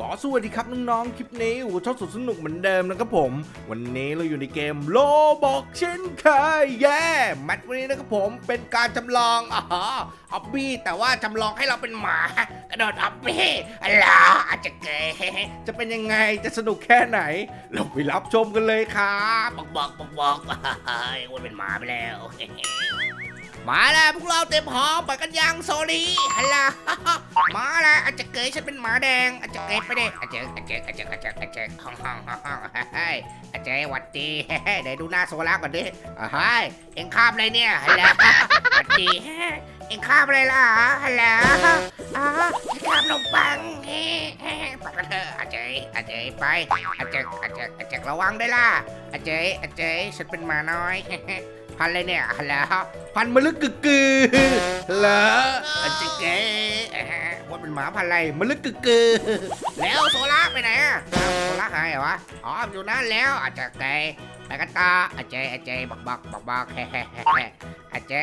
ก็สวัสดีครับน้องๆ คลิปนี้โอ้โหชอบสุดสนุกเหมือนเดิมนะครับผม วันนี้เราอยู่ในเกมโลบอกเช่นเคยแย่แมตช์วันนี้นะครับผมเป็นการจำลองอ๋อออบบี้แต่ว่าจำลองให้เราเป็นหมากระโดดออบบี้อะไรอาจจะเก๋จะเป็นยังไงจะสนุกแค่ไหน เราไปรับชมกันเลยครับบอกบอกบอกบอกเฮ้วันเป็นหมาไปแล้ว มาแล้วพวกเราเต็มหอมไปกันยังโซลีฮัลโหลมาแล้วอาจจะเกยฉันเป็นหมาแดงอาจจะเกยไปเด้อาจจะอาจจะอาจจะอาจจะอาจจะฮ่องฮ่องฮ่องฮ่องเฮ้ยอาจจะหวัดดีเฮ้ยเดี๋ยวดูหน้าโซล่าก่อนดิเฮ้ยเอ็งข้ามอะไรเนี่ยฮัลโหลหวัดดีเอ็งข้ามอะไรล่ะฮัลโหลอ๋อข้ามนมปังเฮ้ยเฮ้ยไปกันเถอะอาจจะอาจจะไปอาจจะอาจจะอาจจะระวังได้ล่ะอาจจะอาจจะฉันเป็นหมาน้อย พันเลยเนี่ยฮัลโหลพันมะลึกกึกกือเหรออาจจะเก๋ว่าเป็นหมาพันธุ์อะไรมะลึกกึกกือแล้วโซล่าไปไหนอะอ้าวโซล่าหายเหรอวะอ๋ออยู่นั่นแล้วอาจจะเก๋ ไปกันต่ออาจจอาจจบักบักบักบักเฮ้เฮ้เฮ้อาจจ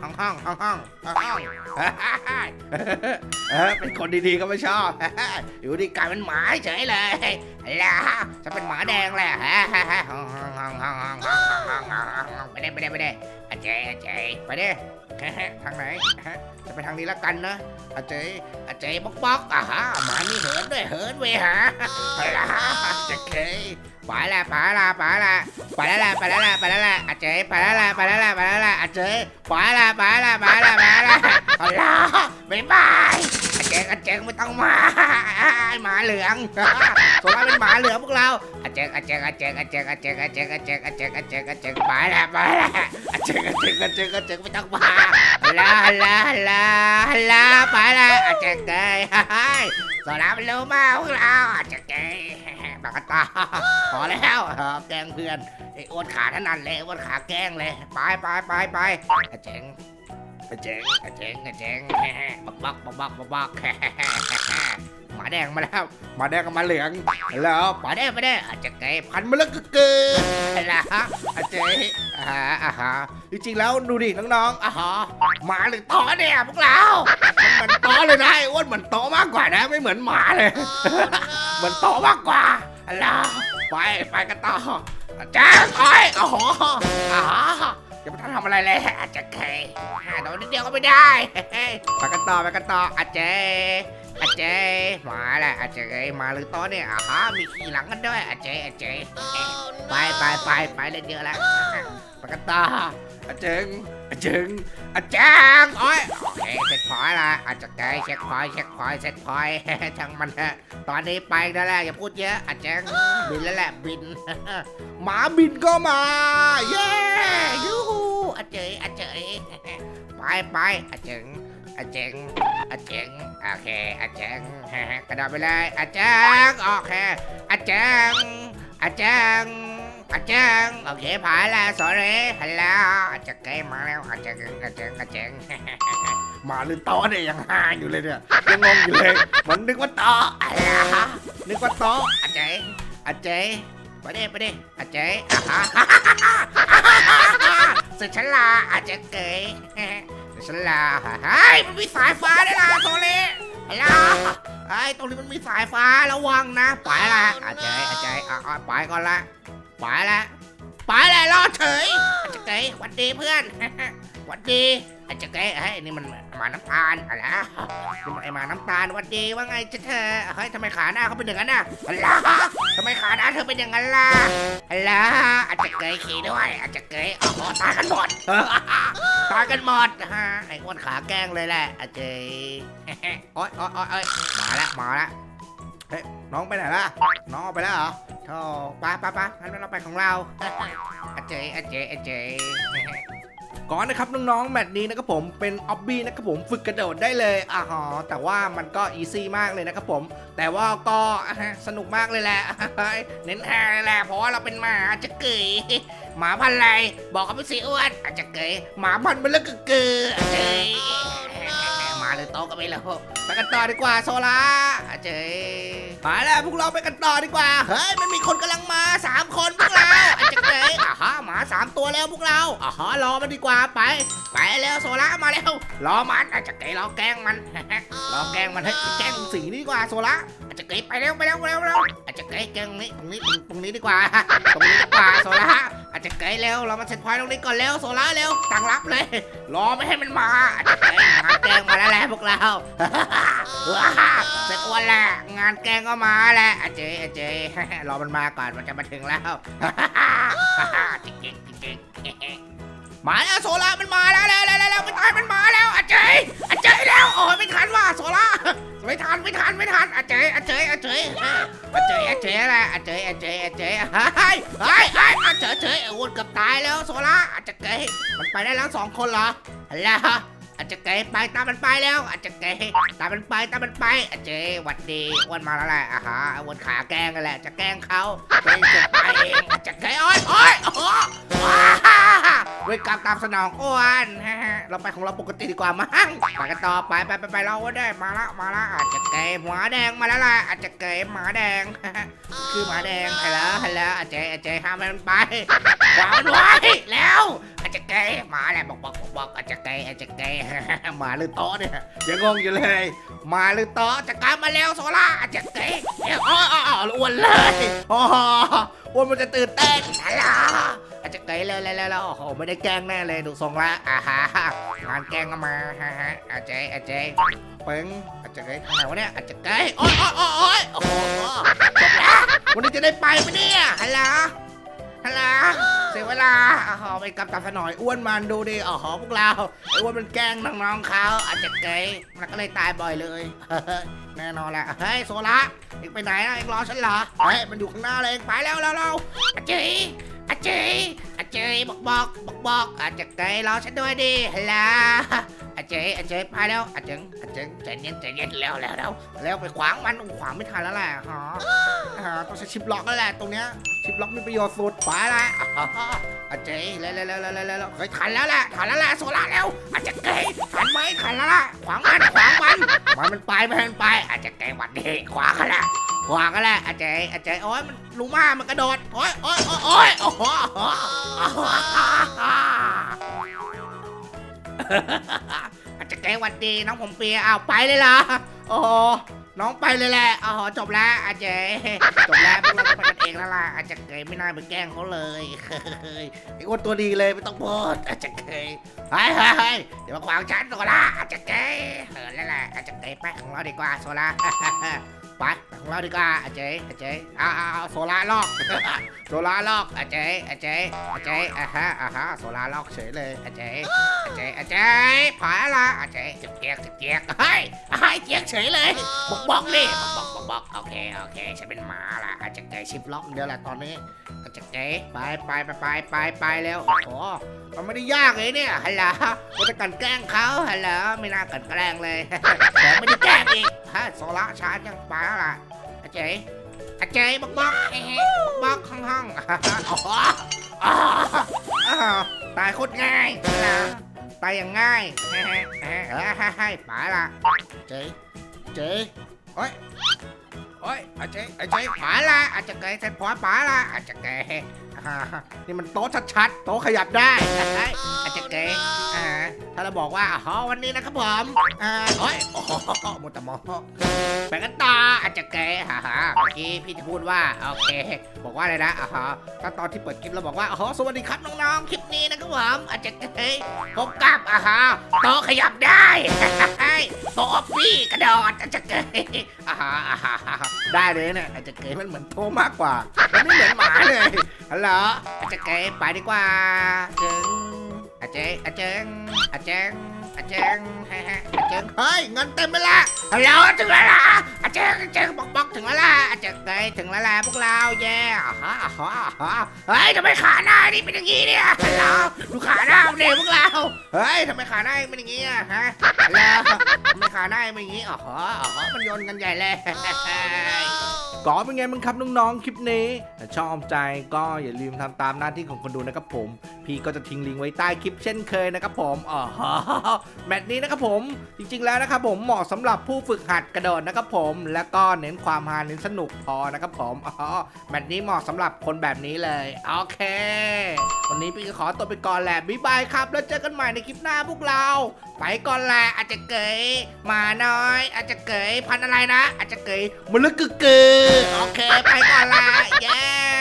ห้องห้องห้องห้องห้องเออเป็นคนดีๆก็ไม่ชอบ อยู่ดีกลายเป็นหมาเฉยเลยล้วจะเป็นหมาแดงแหละห้องห้องห้องห้องห้องห้องห้องห้องห้องไปได้ไปได้ไปได้อาเจอาเจไปได้ทางไหนจะไปทางนี้ละกันนะอาเจอาเจป๊อกป๊อกอะฮะหมานี่เหินด้วยเหินเวหาไปละจะเค ไปละไปละไปละไปแล้วละไปแล้วละไปแล้วละอาเจไปแล้วละไปแล้วละไปแล้วละอาเจไปละไปละไปละไปละไปละบ๊ายบาย อาจอาเจไม่ต้องมาหมาเหลืองโซล่าเป็นหมาเหลืองพวกเราอาเจงอาเจงอาเจอาเจอาเจอาเจอาเจอาเจอาเจอาเจไปละไปละอาเจอาเจอาเจอาเจไม่ต้องมาลาลาลาลาไปละอาเจเกยโซล่าเป็นรู้มาพวกเราอาเจเกยปากตาพอแล้วแกงเพื่อนไอ้อ้วนขาท่านั้นเลยอ้วนขาแกล้งเลย ไปไปไปไปอาเจง อาเจงอาเจงอาเจงบักบักบักบักบักบักหมาแดงมาแล้วหมาแดงกับหมาเหลืองแล้วหมาแดงไม่ได้อาจจะไก่พันมาแล้วก็เกินแล้วอาเจอ่าอ่าฮะจริงๆแล้วดูดิน้องๆอ่าฮะหมาหรือต่อเนี่ยพวกเรามันเหมือนต่อเลยนะไอ้อ้วนเหมือนต่อมากกว่านะไม่เหมือนหมาเลยเหมือนต่อมากกว่าแล้วไปไปกันต่ออาจารย์โอ้ยโอ้โหอ่า อย่ามาทำอะไรเลยอาจจะเคยโดนนิดเดียวก็ไม่ได้ไปกันต่อไปกันต่ออาเจอาเจมาแหละอาเจมาหรือต้อเนี่ยอ่าฮะมีขี่หลังกันด้วยอาเจอาเจไปไปไปไปเลยเยอะแล้วไปกันต่ออาเจงอาเจงอาจารย์โอ้ย อยละอาจจะไกลเช็คพอยเช็คพอยเสร็จพอยช่างมันเถอะตอนนี้ไปได้แล้วอย่าพูดเยอะอาจารย์บินแล้วแหละบินหมาบินก็มาเย้ยูฮูอาเจยอาเจยไปไปอาเจงอาเจงอาเจงโอเคอาเจงกระโดดไปเลยอาเจงโอเคอาเจงอาเจงอาเจงโอเคผ่านแล้วสอรี่ฮัลโหลอาเจงมาแล้วอาเจงอาเจงอาเจ มาหรือต่อเนี่ยยังหาอยู่เลยเนี่ยยังงงอยู่เลยมันนึกว่าต่อไรฮะนึกว่าต่ออาเจงอาเจงไปดิไปดิอาเจ๊อะฮะสุดฉลาอาจจะเกยสุดฉลาเฮ้ยมันมีสายฟ้าด้วยล่ะโซเล่ฮัลโหลไอ้ตรงนี้มันมีสายฟ้าระวังนะไปละอาเจ๊อาเจ๊อะอะไปก่อนละไปละไปละรอเฉยอาจจะเกยหวัดดีเพื่อนหวัดดี อาจจะเกยเฮ้ยนี่มันหมาน้ำตาลอะไรนะนี่มันไอหมาน้ำตาลวัดดีว่าไงจะเธอเฮ้ยทำไมขาหน้าเขาเป็นอย่างนั้นน่ะฮัลโหลทำไมขาหน้าเธอเป็นอย่างนั้นล่ะฮัลโหลอาจจะเกยขี่ด้วยอาจจะเกยโอ้โหตายกันหมดตายกันหมดฮะไอ้อ้วนขาแกล้งเลยแหละอาเจยโอ๊ยโอ๊ยโอ๊ยโอ๊ยมาล้วมาล้วเฮ้ยน้องไปไหนล่ะ น้องไปแล้วเหรอโธ่ไปไปไปงั้นเราไปของเราอาเจยอาเจยอาเจย ก่อนนะครับน้องๆแมตช์นี้นะครับผมเป็นออบบี้นะครับผมฝึกกระโดดได้เลยอ่าฮะแต่ว่ามันก็อีซี่มากเลยนะครับผม แต่ว่าก็ฮะสนุกมากเลยแหละเน้นแฮร์แหละเพราะว่าเราเป็นหมาจะเกยหมาพันอะไรบอกเขาไปสิอ้วนอาจจะเกยหมาพันธุ์มันแล้วก็เกยอาจจมาหรือโตก็ไม่รู้ไปกันต่อดีกว่าโซล่าอาจจะไปแล้วพวกเราไปกันต่อดีกว่าเฮ้ยมันมีคนกำลังมาสามคนพวกเราอาจจะเกยาฮะหาสามตัวแล้วพวกเราอ๋อรอมันดีกว่าไป ไปแล้วโซล่ามาแล้วรอมันอาจจะเกยรอแกล้งมันรอแกล้งมันให้แกล้งสีนี้ดีกว่าโซล่าอาจจะเกยไปเร็วไปเร็วไปเร็วไปเร็วอาจจะเกยแกล้งนี้ตรงนี้ตรงนี้ดีกว่าตรงนี้ดีกว่าโซล่า อาจจะเกยเร็วเรามาเซตพอยต์ตรงนี้ก่อนเร็วโซล่าเร็วตั้งรับเลย รอไม่ให้มันมาอาจจะเกงานแกงมาแล้วแหละพวกเราเสร็จอ้วนแหล้วงานแกงก็มาแหล้วอาเจอาเจรอมันมาก่อนมันจะมาถึงแล้วจริงจริงจริงมาแล้วโซล่ามันมาแล้วแล้วแล้วแล้วไม่ตายมันมาแล้วอาเจอาเจแล้วโอ้ยไม่ทันว่ะโซล่าไม่ทันไม่ทันไม่ทันอาเจอาเจอาเจอาเจอา เจ๊ละอาเจอาเจอาเจเฮ้ยเฮ้ยเฮ้ยอาเจ๊เจอ้วนเกือบตายแล้วโซล่าอาเจเกยมันไปได้แล้วสองคนเหรอแล้วอาจจะเกยไปตามมันไปแล้ว อาจจะเกยตามมันไปตามมันไปอาจจะหวัดดีอ้วนมาแล้วแหละอ่าฮะอ้วนขาแกล้งกันแหละจะแกล้งเขาเองจะไปเองอาจจะเกยโอ้ยโอ้ยโอ้โหว้า เวรกรรมตามสนองอ้วนฮ่าฮ่าเราไปของเราปกติดีกว่ามั้งไปกันต่อไปไปไปไปเราอ้วนได้มาละมาละอาจจะเกยหมาแดงมาแล้วล่ะอาจจะเกยหมาแดงคือหมาแดงฮัลโหลฮัลโหลอาจจะอาจจะห้ามมันไปวางมันไว้แล้วอาจจะเกยหมาแหละบอกบอกบอกอาจจะเกยอาจจะเกยหมาหรือโต๊ะเนี่ยยังงงอยู่เลยหมาหรือโต๊ะจะกลับมาแล้วโซล่าอาจจะเกยเอ้อออ๋ออ๋ออ้วนเลยอ๋ออ้วนมันจะตื่นเต้นฮัลโหล อาจจะเกยเลยเลยเลยเลยโอ้โหไม่ได้แกล้งแน่เลยดูทรงละอ่าฮะงานแกล้งก็มาฮะฮะอาจจะอาจจะเป้งอาจจะเกยทางไหนวะเนี่ยอาจจะเกยโอ้ยโอ้ยโอ้ยโอ้ยโอ้โหจบล้ววันนี้จะได้ไปไหมเนี่ยฮัลโหลฮัลโหลเสียเวลาอ๋อไปกำตัดสนอยอ้วนมันดูดิอ๋อพวกเราไอ้อ้วนมันแกล้งน้องๆเขาอาจจะเกยมันก็เลยตายบ่อยเลยแน่นอนแหละเฮ้ยโซล่าเอ็งไปไหนนะเอ็งรอฉันเหรอเฮ้ยมันอยู่ข้างหน้าเลยเอ็งไปแล้วแล้วแล้วอาเจยอาเจยอาจย บอกบอกบอกบอกอาจจะเกยรอฉันด้วยดิฮัลโหลอาเจยอาเจยไปแล้วอาเจงอาเจงใจเย็นใจเย็นแล้วแล้วแล้วแล้วไปขวางมันขวางไม่ทันแล้วแหละฮะต้องใช้ชิปล็อกแล้วแหละตรงเนี้ยชิปล็อกมีประโยชน์สุดไปละอ๋อาเจเร็วเร็วเร็วเร็วเร็วเร็วเฮ้ยทันแล้วแหละทันแล้วแหละโซล่าเร็วอาจจะเกยทันไหมทันแล้วล่ะขวางมันขวางมันมันมันไปไม่ให้มันไปอาจจะเกยหวัดดีขวางแหละ ขวางกันแหละอาเจอาเจโอ้ยมันลุงมามันกระโดดโอ้ยโอ้ยโอ้ยโอ้ยโอ้โหอาจจะเกวัดดีน้องผมเปียอ้าวไปเลยเหรอโอ้น้องไปเลยแหละอ๋อจบแล้วอาเจจบแล้วพวกเราต้องไปกันเองแล้วล่ะอาจจะเกยไม่น่าไปแกล้งเขาเลยไอ้อ้วนตัวดีเลยไม่ต้องพูดอาจจะเกยเฮ้ยเฮ้ยเฮ้ยเดี๋ยวมาขวางฉันโซล่าอาจจะเกยเออแล้วแหละอาจจะเกยไปของเราดีกว่าโซล่า ไปของเราดีกว่าอาเจอาเจเอาเอาเอาโซล่าลอกโซล่าลอกอาเจอาเจอาเจอ่าฮะอ่าฮะโซล่าลอกเฉยเลยอาเจอาเจอาเจผาละอาเจจะเกียกจะเกียกเฮ้ยเฮ้ยเกียกเฉยเลยบอกบอกดิบอกบอกบอกบอกโอเคโอเคฉันเป็นหมาละอาจจะเกยชิปล็อกเดียวแหละตอนนี้อาจจะเก๋ไปไปไปไปไปไปแล้วโอ้โหมันไม่ได้ยากเลยเนี่ยฮัลโหลว่าจะกันแกล้งเขาฮัลโหลไม่น่ากันแกล้งเลยแต่ไม่ได้แกล้งอีก ฮะโซล่าชาร์จยังไปแล้วล่ะอาเจ๋อาเจ๋บอกบอกเฮ้บอกห้องห้องอ๋ออ๋ออ๋อตายโคตรง่ายฮัลโหลตายอย่างง่ายเฮ้เฮ้ไปละเจ๋เจ๋โอ้ยโอ้ยอาเจ๊อาเจ๊ปาละอาจจะเกยเซ็ตพอยต์ป๋าละอาจจะเกย นี่มันโต๊ะชัดๆ โต๊ะขยับได้อาจจะเกยอ่าถ้าเราบอกว่าอ๋อวันนี้นะครับผมอ่าโอ้ยโอ้โหมุตะมอไปกันต่ออาจจะเกยฮ่าฮ่าเมื่อกี้พี่จะพูดว่า โอเค บอกว่าอะไรนะอ๋อถ้าตอนที่เปิดคลิปเราบอกว่าอ๋อสวัสดีครับน้องๆ คลิปนี้นะครับผมอาจจะเกยพบกับอ่าโต๊ะขยับได้โต๊ะพี่กระโดดอาจจะเกยอ่าฮะอ่าฮ่าได้เลยเนี่ยอาจจะเก๋มันเหมือนโทมากกว่ามันไม่เหมือนหมาเลยฮัลโหลอาจจะเก๋ไปดีกว่าเจิงอาเจอาเจิงอาเจิงอาเจิงเฮ้ยอาเจิงเฮ้ยเงินเต็มไปละฮัลโหลถึงแล้วล่ะอาเจิงอาเจิงบอกบอกถึงแล้วล่ะอาจจะเก๋ถึงแล้วล่ะพวกเราแย่อ่าฮะอ่าฮะอ่าฮะเฮ้ยทำไมขาหน้านี่เป็นอย่างงี้เนี่ยฮัลโหลดูขาหน้ามันเด็พวกเราเฮ้ยทำไมขาหน้าเป็นอย่างงี้อะฮะฮัลโหลทำไมขาหน้าเป็นอย่างงี้อ๋ออ๋อมันโยนกันใหญ่เลย ก็เป็นไงบ้างครับน้องๆ คลิปนี้ถ้าชอบใจก็อย่าลืมทำตามหน้าที่ของคนดูนะครับผม พี่ก็จะทิ้งลิงก์ไว้ใต้คลิปเช่นเคยนะครับผมอ๋อแมตช์นี้นะครับผมจริงๆแล้วนะครับผมเหมาะสำหรับผู้ฝึกหัดกระโดดนะครับผม แล้วก็เน้นความฮาเน้นสนุกพอนะครับผมอ๋อแมตช์นี้เหมาะสำหรับคนแบบนี้เลยโอเค วันนี้พี่ก็ขอตัวไปก่อนแหละบ๊ายบายครับ แล้วเจอกันใหม่ในคลิปหน้าพวกเรา ไปก่อนแหละอาจจะเกยหมาน้อย อาจจะเกยพันอะไรนะ อาจจะเกยมะลึกกึกกือโอเค ไปก่อนละเย้